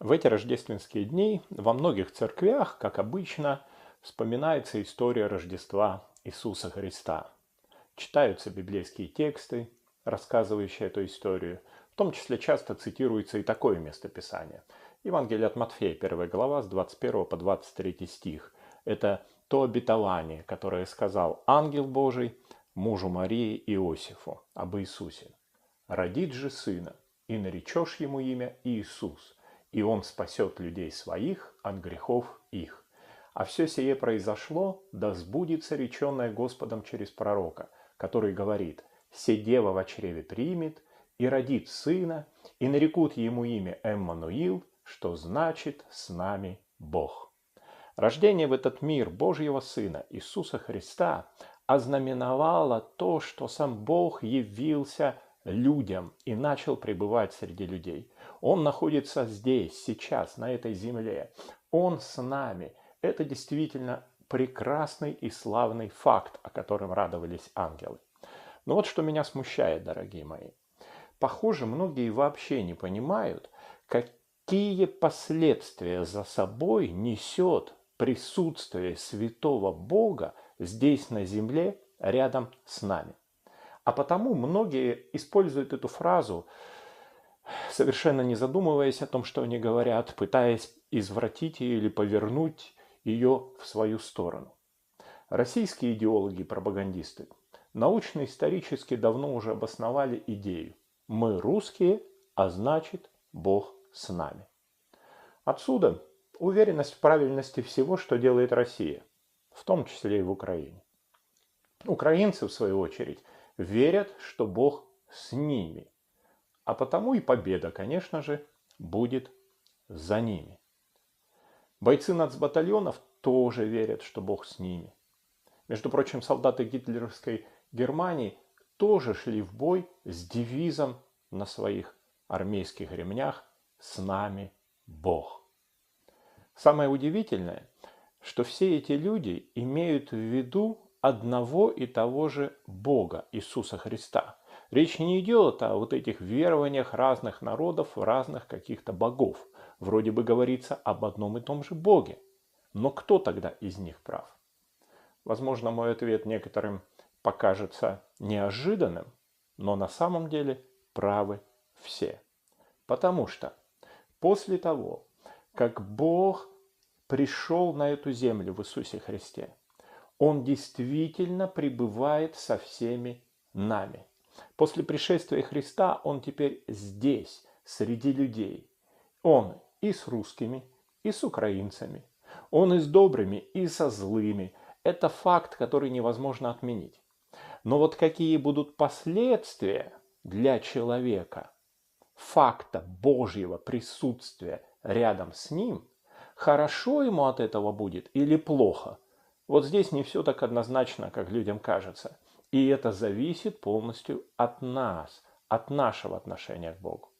В эти рождественские дни во многих церквях, как обычно, вспоминается история Рождества Иисуса Христа. Читаются библейские тексты, рассказывающие эту историю. В том числе часто цитируется и такое местописание. Евангелие от Матфея, 1 глава, с 21 по 23 стих. Это то обетование, которое сказал ангел Божий мужу Марии Иосифу об Иисусе. «Родит же сына, и наречешь ему имя Иисус, и он спасет людей своих от грехов их. А все сие произошло, да сбудется реченное Господом через пророка, который говорит, «Се дева в чреве примет, и родит сына, и нарекут ему имя Эммануил, что значит «с нами Бог». Рождение в этот мир Божьего Сына Иисуса Христа ознаменовало то, что сам Бог явился людям и начал пребывать среди людей. Он находится здесь, сейчас, на этой земле. Он с нами. Это действительно прекрасный и славный факт, о котором радовались ангелы. Но вот что меня смущает, дорогие мои. Похоже, многие вообще не понимают, какие последствия за собой несет присутствие святого Бога здесь на земле рядом с нами. А потому многие используют эту фразу, совершенно не задумываясь о том, что они говорят, пытаясь извратить ее или повернуть ее в свою сторону. Российские идеологи и пропагандисты научно-исторически давно уже обосновали идею «мы русские, а значит Бог с нами». Отсюда уверенность в правильности всего, что делает Россия, в том числе и в Украине. Украинцы, в свою очередь, верят, что Бог с ними. А потому и победа, конечно же, будет за ними. Бойцы нацбатальонов тоже верят, что Бог с ними. Между прочим, солдаты гитлеровской Германии тоже шли в бой с девизом на своих армейских ремнях «С нами Бог». Самое удивительное, что все эти люди имеют в виду одного и того же Бога, Иисуса Христа. Речь не идет о вот этих верованиях разных народов, разных каких-то богов. Вроде бы говорится об одном и том же Боге. Но кто тогда из них прав? Возможно, мой ответ некоторым покажется неожиданным, но на самом деле правы все. Потому что после того, как Бог пришел на эту землю в Иисусе Христе, он действительно пребывает со всеми нами. После пришествия Христа Он теперь здесь, среди людей. Он и с русскими, и с украинцами. Он и с добрыми, и со злыми. Это факт, который невозможно отменить. Но вот какие будут последствия для человека факта Божьего присутствия рядом с ним, хорошо ему от этого будет или плохо – вот здесь не все так однозначно, как людям кажется. И это зависит полностью от нас, от нашего отношения к Богу.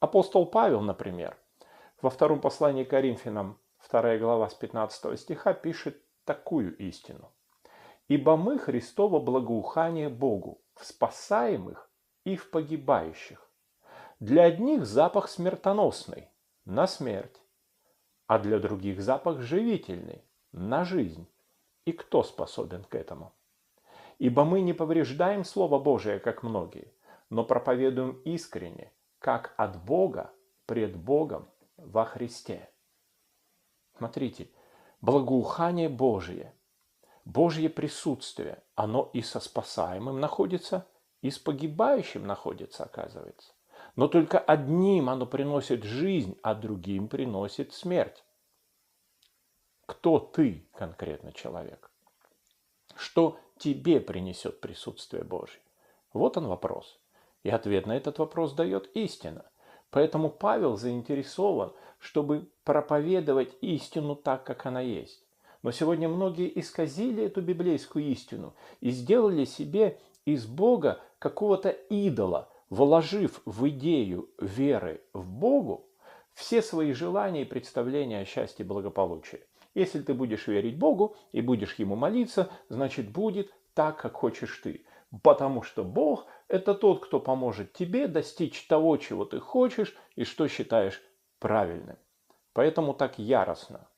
Апостол Павел, например, во втором послании к Коринфянам, 2 глава с 15 стиха, пишет такую истину. «Ибо мы Христово благоухание Богу, в спасаемых и в погибающих. Для одних запах смертоносный, на смерть, а для других запах живительный, на жизнь. И кто способен к этому? Ибо мы не повреждаем Слово Божие, как многие, но проповедуем искренне, как от Бога, пред Богом во Христе. Смотрите, благоухание Божие, Божье присутствие, оно и со спасаемым находится, и с погибающим находится, оказывается. Но только одним оно приносит жизнь, а другим приносит смерть. Кто ты конкретно человек? Что тебе принесет присутствие Божье? Вот он вопрос. И ответ на этот вопрос дает истина. Поэтому Павел заинтересован, чтобы проповедовать истину так, как она есть. Но сегодня многие исказили эту библейскую истину и сделали себе из Бога какого-то идола, вложив в идею веры в Богу все свои желания и представления о счастье и благополучии. Если ты будешь верить Богу и будешь Ему молиться, значит будет так, как хочешь ты. Потому что Бог – это тот, кто поможет тебе достичь того, чего ты хочешь и что считаешь правильным. Поэтому так яростно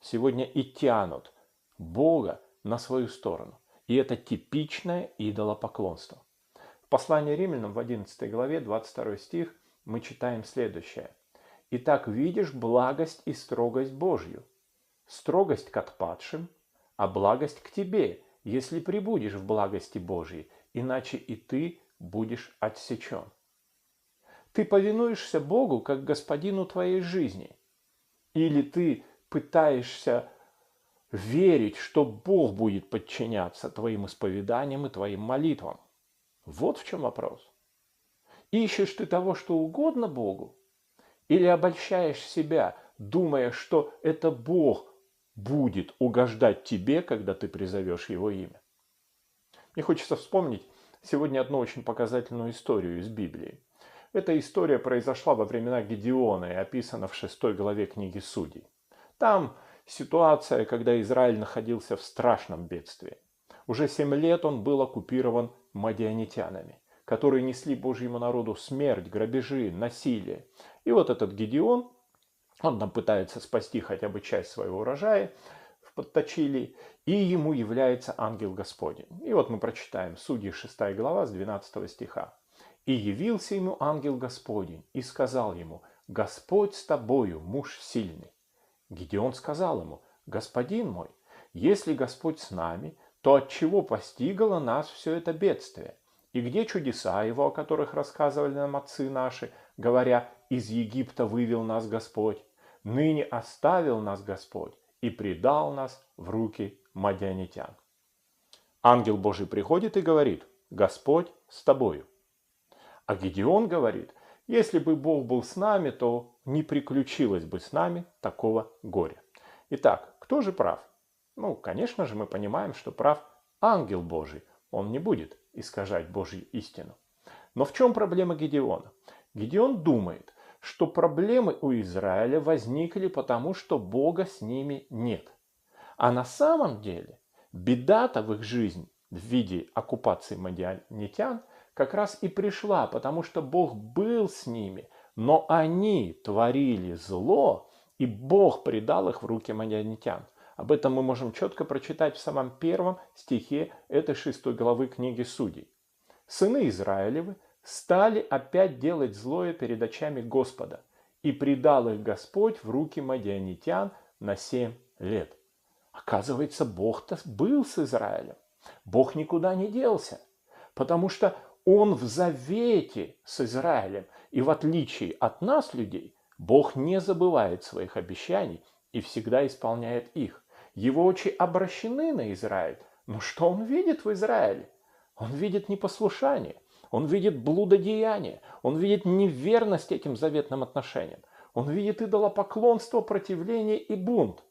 сегодня и тянут Бога на свою сторону. И это типичное идолопоклонство. В послании римлянам в 11 главе 22 стих мы читаем следующее. «Итак видишь благость и строгость Божью, строгость к отпадшим, а благость к тебе, если прибудешь в благости Божьей, иначе и ты будешь отсечен». Ты повинуешься Богу как господину твоей жизни. Или ты пытаешься верить, что Бог будет подчиняться твоим исповеданиям и твоим молитвам. Вот в чем вопрос. Ищешь ты того, что угодно Богу? Или обольщаешь себя, думая, что это Бог будет угождать тебе, когда ты призовешь Его имя? Мне хочется вспомнить сегодня одну очень показательную историю из Библии. Эта история произошла во времена Гедеона и описана в шестой главе книги Судей. Там ситуация, когда Израиль находился в страшном бедствии. Уже семь лет он был оккупирован мадианитянами, которые несли Божьему народу смерть, грабежи, насилие. И вот этот Гедеон, он там пытается спасти хотя бы часть своего урожая в Подточили, и ему является ангел Господень. И вот мы прочитаем Судьи 6 глава с 12 стиха. И явился ему ангел Господень и сказал ему, «Господь с тобою, муж сильный». Гедеон сказал ему, «Господин мой, если Господь с нами, то от чего постигло нас все это бедствие? И где чудеса его, о которых рассказывали нам отцы наши, говоря, из Египта вывел нас Господь, ныне оставил нас Господь и предал нас в руки мадианитян». Ангел Божий приходит и говорит, «Господь с тобою». А Гедеон говорит, если бы Бог был с нами, то не приключилось бы с нами такого горя. Итак, кто же прав? Ну, конечно же, мы понимаем, что прав ангел Божий. Он не будет искажать Божью истину. Но в чем проблема Гедеона? Гедеон думает, что проблемы у Израиля возникли потому, что Бога с ними нет. А на самом деле беда-то в их жизни в виде оккупации мадианитян – как раз и пришла, потому что Бог был с ними, но они творили зло, и Бог предал их в руки маньянитян. Об этом мы можем четко прочитать в самом первом стихе этой шестой главы книги Судей. Сыны Израилевы стали опять делать злое перед очами Господа, и предал их Господь в руки мадианитян на семь лет. Оказывается, Бог-то был с Израилем. Бог никуда не делся, потому что он в завете с Израилем. И в отличие от нас, людей, Бог не забывает своих обещаний и всегда исполняет их. Его очи обращены на Израиль. Но что он видит в Израиле? Он видит непослушание, он видит блудодеяние, он видит неверность этим заветным отношениям. Он видит идолопоклонство, противление и бунт.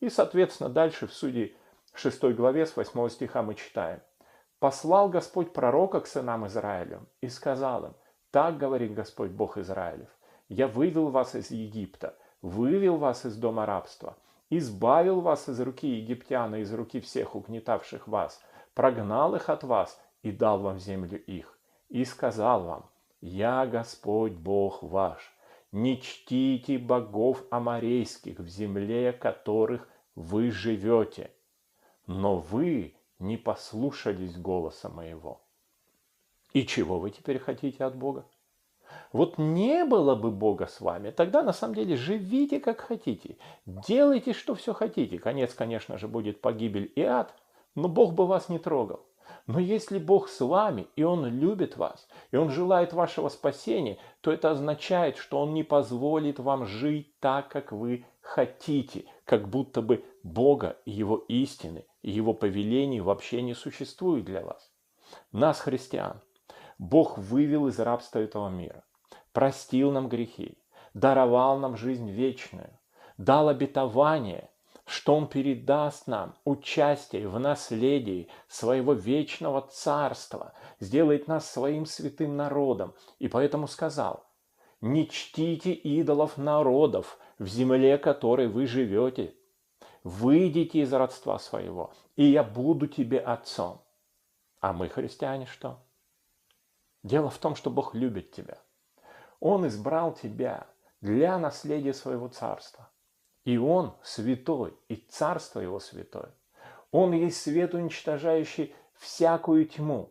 И, соответственно, дальше в суде 6 главе с 8 стиха мы читаем – послал Господь пророка к сынам Израилю и сказал им, так говорит Господь Бог Израилев, я вывел вас из Египта, вывел вас из дома рабства, избавил вас из руки египтян и из руки всех угнетавших вас, прогнал их от вас и дал вам землю их, и сказал вам, я Господь Бог ваш, не чтите богов аморейских в земле которых вы живете, но вы не послушались голоса моего. И чего вы теперь хотите от Бога? Вот не было бы Бога с вами, тогда на самом деле живите как хотите, делайте, что все хотите. Конец, конечно же, будет погибель и ад, но Бог бы вас не трогал. Но если Бог с вами, и Он любит вас, и Он желает вашего спасения, то это означает, что Он не позволит вам жить так, как вы хотите, как будто бы Бога и Его истины, и Его повелений вообще не существует для вас. Нас, христиан, Бог вывел из рабства этого мира, простил нам грехи, даровал нам жизнь вечную, дал обетование – что Он передаст нам участие в наследии своего вечного царства, сделает нас своим святым народом. И поэтому сказал, не чтите идолов народов в земле, которой вы живете. Выйдите из родства своего, и я буду тебе отцом. А мы, христиане, что? Дело в том, что Бог любит тебя. Он избрал тебя для наследия своего царства. И Он святой, и царство Его святое. Он есть свет, уничтожающий всякую тьму.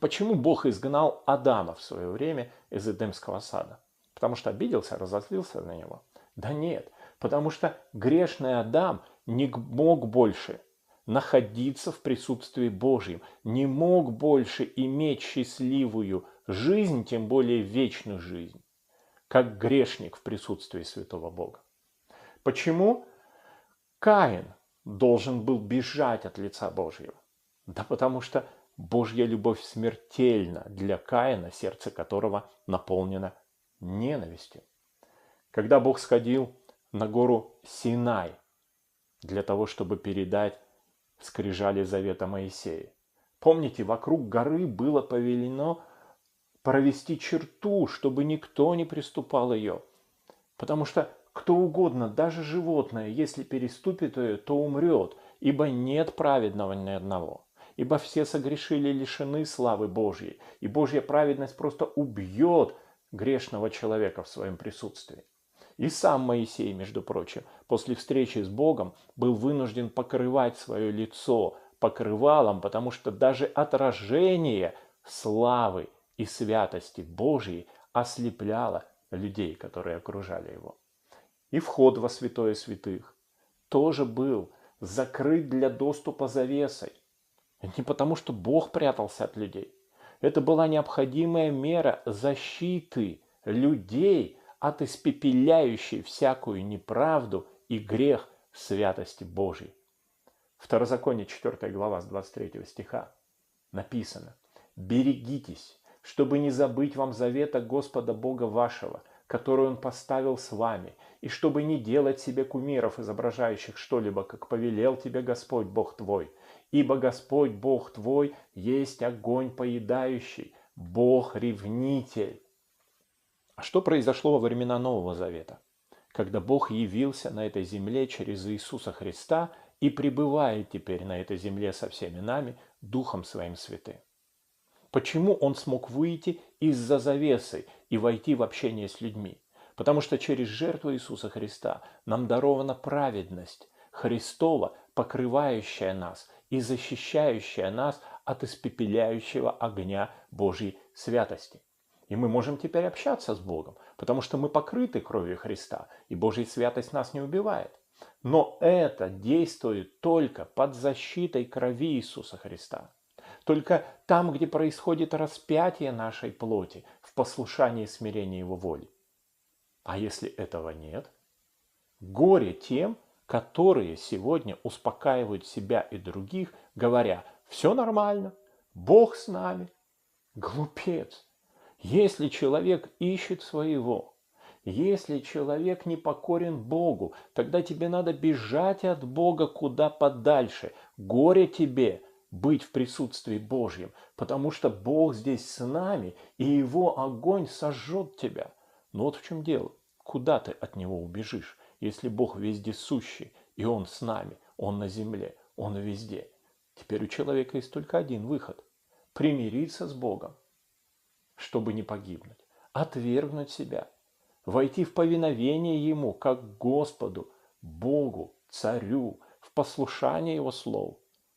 Почему Бог изгнал Адама в свое время из Эдемского сада? Потому что обиделся, разозлился на него? Да нет, потому что грешный Адам не мог больше находиться в присутствии Божьем, не мог больше иметь счастливую жизнь, тем более вечную жизнь, как грешник в присутствии святого Бога. Почему Каин должен был бежать от лица Божьего? Да потому что Божья любовь смертельна для Каина, сердце которого наполнено ненавистью. Когда Бог сходил на гору Синай для того, чтобы передать скрижали завета Моисея. Помните, вокруг горы было повелено провести черту, чтобы никто не приступал ее. Потому что кто угодно, даже животное, если переступит ее, то умрет, ибо нет праведного ни одного. Ибо все согрешили лишены славы Божьей, и Божья праведность просто убьет грешного человека в своем присутствии. И сам Моисей, между прочим, после встречи с Богом был вынужден покрывать свое лицо покрывалом, потому что даже отражение славы и святости Божьей ослепляло людей, которые окружали его. И вход во святое святых тоже был закрыт для доступа завесой. Не потому, что Бог прятался от людей. Это была необходимая мера защиты людей от испепеляющей всякую неправду и грех святости Божьей. Второзаконие 4 глава с 23 стиха написано «Берегитесь, чтобы не забыть вам завета Господа Бога вашего, который Он поставил с вами, и чтобы не делать себе кумиров, изображающих что-либо, как повелел тебе Господь Бог твой. Ибо Господь Бог твой есть огонь поедающий, Бог-ревнитель, а что произошло во времена Нового Завета? Когда Бог явился на этой земле через Иисуса Христа и пребывает теперь на этой земле со всеми нами Духом Своим Святым. Почему Он смог выйти из-за завесы и войти в общение с людьми? Потому что через жертву Иисуса Христа нам дарована праведность Христова, покрывающая нас и защищающая нас от испепеляющего огня Божьей святости. И мы можем теперь общаться с Богом, потому что мы покрыты кровью Христа, и Божья святость нас не убивает. Но это действует только под защитой крови Иисуса Христа. Только там, где происходит распятие нашей плоти в послушании и смирении Его воли. А если этого нет? Горе тем, которые сегодня успокаивают себя и других, говоря, все нормально, Бог с нами. Глупец! Если человек ищет своего, если человек не покорен Богу, тогда тебе надо бежать от Бога куда подальше. Горе тебе быть в присутствии Божьем, потому что Бог здесь с нами, и Его огонь сожжет тебя. Но вот в чем дело. Куда ты от Него убежишь, если Бог везде сущий, и Он с нами, Он на земле, Он везде. Теперь у человека есть только один выход – примириться с Богом чтобы не погибнуть, отвергнуть себя, войти в повиновение Ему, как Господу, Богу, Царю, в послушание Его слов.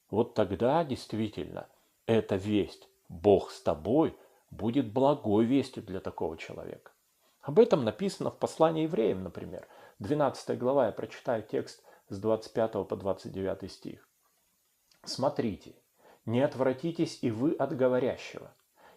Вот тогда действительно эта весть «Бог с тобой» будет благой вестью для такого человека. Об этом написано в послании евреям, например. 12 глава, я прочитаю текст с 25 по 29 стих. «Смотрите, не отвратитесь и вы от говорящего,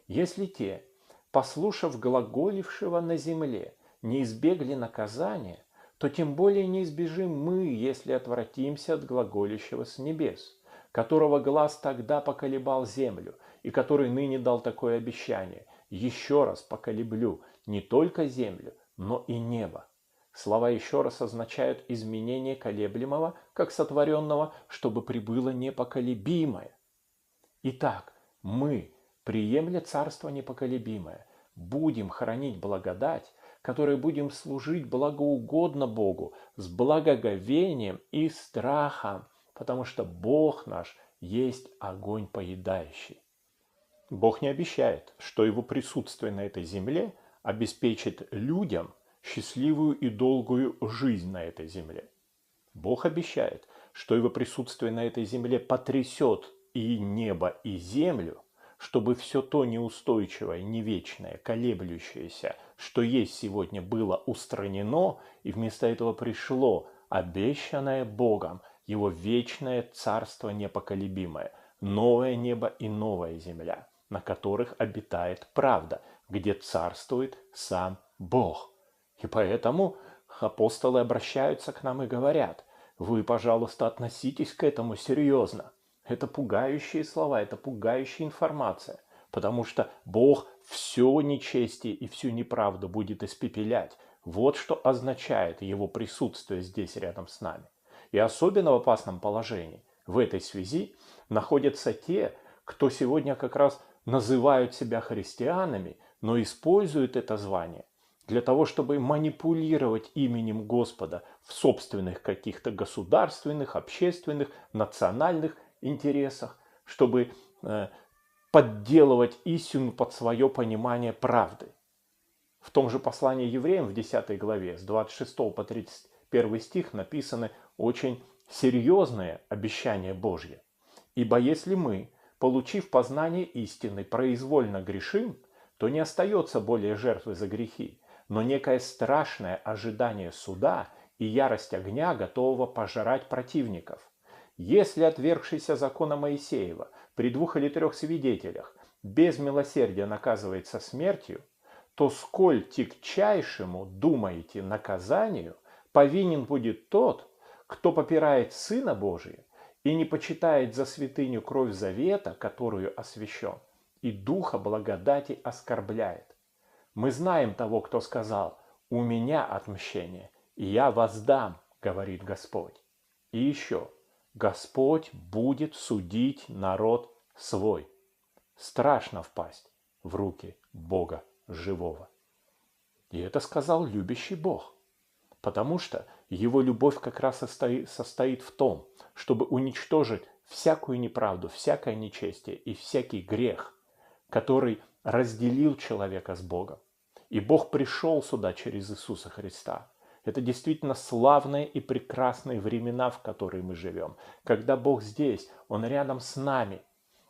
если те, послушав глаголившего на земле, не избегли наказания, то тем более не избежим мы, если отвратимся от глаголящего с небес, которого глаз тогда поколебал землю, и который ныне дал такое обещание. Еще раз поколеблю не только землю, но и небо. Слова еще раз означают изменение колеблемого, как сотворенного, чтобы прибыло непоколебимое. Итак, мы, приемля царство непоколебимое, будем хранить благодать, которой будем служить благоугодно Богу с благоговением и страхом, потому что Бог наш есть огонь поедающий. Бог не обещает, что Его присутствие на этой земле обеспечит людям счастливую и долгую жизнь на этой земле. Бог обещает, что его присутствие на этой земле потрясет и небо, и землю, чтобы все то неустойчивое, не вечное, колеблющееся, что есть сегодня, было устранено, и вместо этого пришло обещанное Богом его вечное царство непоколебимое, новое небо и новая земля, на которых обитает правда, где царствует сам Бог. И поэтому апостолы обращаются к нам и говорят, вы, пожалуйста, относитесь к этому серьезно. Это пугающие слова, это пугающая информация, потому что Бог все нечестие и всю неправду будет испепелять. Вот что означает его присутствие здесь рядом с нами. И особенно в опасном положении в этой связи находятся те, кто сегодня как раз называют себя христианами, но используют это звание для того, чтобы манипулировать именем Господа в собственных каких-то государственных, общественных, национальных интересах, чтобы э, подделывать истину под свое понимание правды. В том же послании евреям в 10 главе с 26 по 31 стих написаны очень серьезные обещания Божьи. Ибо если мы, получив познание истины, произвольно грешим, то не остается более жертвы за грехи, но некое страшное ожидание суда и ярость огня, готового пожрать противников. Если отвергшийся закона Моисеева при двух или трех свидетелях без милосердия наказывается смертью, то сколь тягчайшему, думаете, наказанию повинен будет тот, кто попирает Сына Божия и не почитает за святыню кровь завета, которую освящен, и Духа благодати оскорбляет. Мы знаем того, кто сказал «У меня отмщение, и я воздам», говорит Господь. И еще – Господь будет судить народ свой. Страшно впасть в руки Бога живого. И это сказал любящий Бог. Потому что его любовь как раз состоит в том, чтобы уничтожить всякую неправду, всякое нечестие и всякий грех, который разделил человека с Богом. И Бог пришел сюда через Иисуса Христа – это действительно славные и прекрасные времена, в которые мы живем. Когда Бог здесь, Он рядом с нами.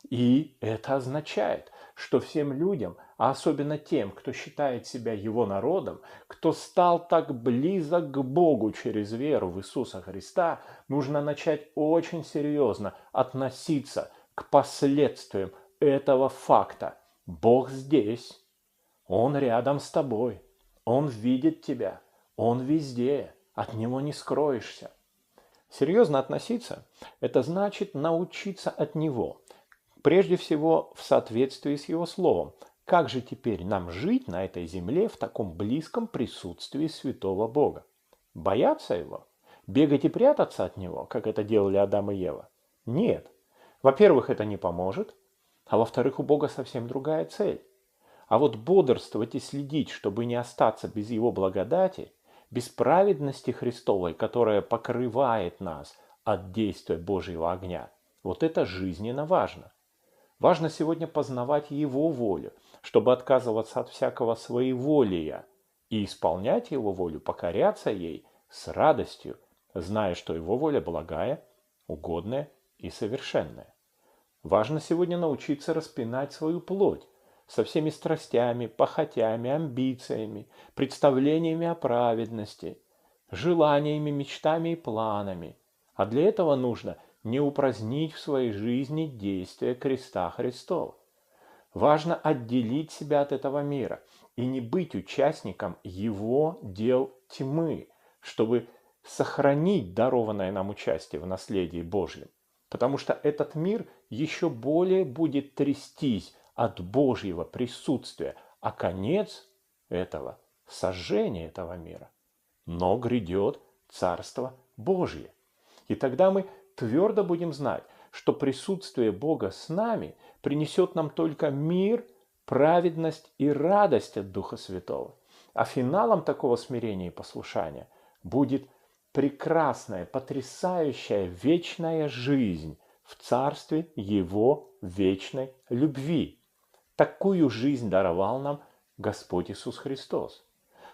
И это означает, что всем людям, а особенно тем, кто считает себя Его народом, кто стал так близок к Богу через веру в Иисуса Христа, нужно начать очень серьезно относиться к последствиям этого факта. Бог здесь, Он рядом с тобой, Он видит тебя – он везде, от него не скроешься. Серьезно относиться – это значит научиться от него, прежде всего в соответствии с его словом. Как же теперь нам жить на этой земле в таком близком присутствии святого Бога? Бояться его? Бегать и прятаться от него, как это делали Адам и Ева? Нет. Во-первых, это не поможет, а во-вторых, у Бога совсем другая цель. А вот бодрствовать и следить, чтобы не остаться без его благодати – без праведности Христовой, которая покрывает нас от действия Божьего огня. Вот это жизненно важно. Важно сегодня познавать Его волю, чтобы отказываться от всякого своеволия и исполнять Его волю, покоряться ей с радостью, зная, что Его воля благая, угодная и совершенная. Важно сегодня научиться распинать свою плоть, со всеми страстями, похотями, амбициями, представлениями о праведности, желаниями, мечтами и планами. А для этого нужно не упразднить в своей жизни действия креста Христова. Важно отделить себя от этого мира и не быть участником его дел тьмы, чтобы сохранить дарованное нам участие в наследии Божьем. Потому что этот мир еще более будет трястись от Божьего присутствия, а конец этого – сожжение этого мира. Но грядет Царство Божье. И тогда мы твердо будем знать, что присутствие Бога с нами принесет нам только мир, праведность и радость от Духа Святого. А финалом такого смирения и послушания будет прекрасная, потрясающая вечная жизнь в царстве Его вечной любви. Такую жизнь даровал нам Господь Иисус Христос.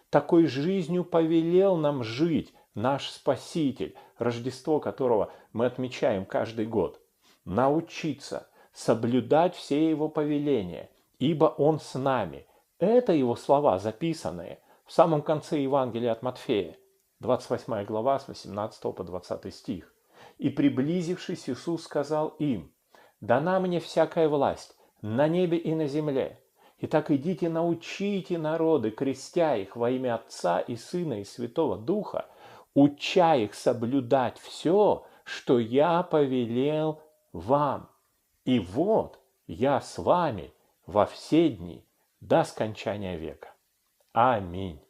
Такой жизнью повелел нам жить наш Спаситель, Рождество которого мы отмечаем каждый год. Научиться соблюдать все его повеления, ибо он с нами. Это его слова, записанные в самом конце Евангелия от Матфея, 28 глава с 18 по 20 стих. «И приблизившись, Иисус сказал им, «Дана мне всякая власть на небе и на земле. Итак, идите, научите народы, крестя их во имя Отца и Сына и Святого Духа, уча их соблюдать все, что я повелел вам. И вот я с вами во все дни до скончания века. Аминь.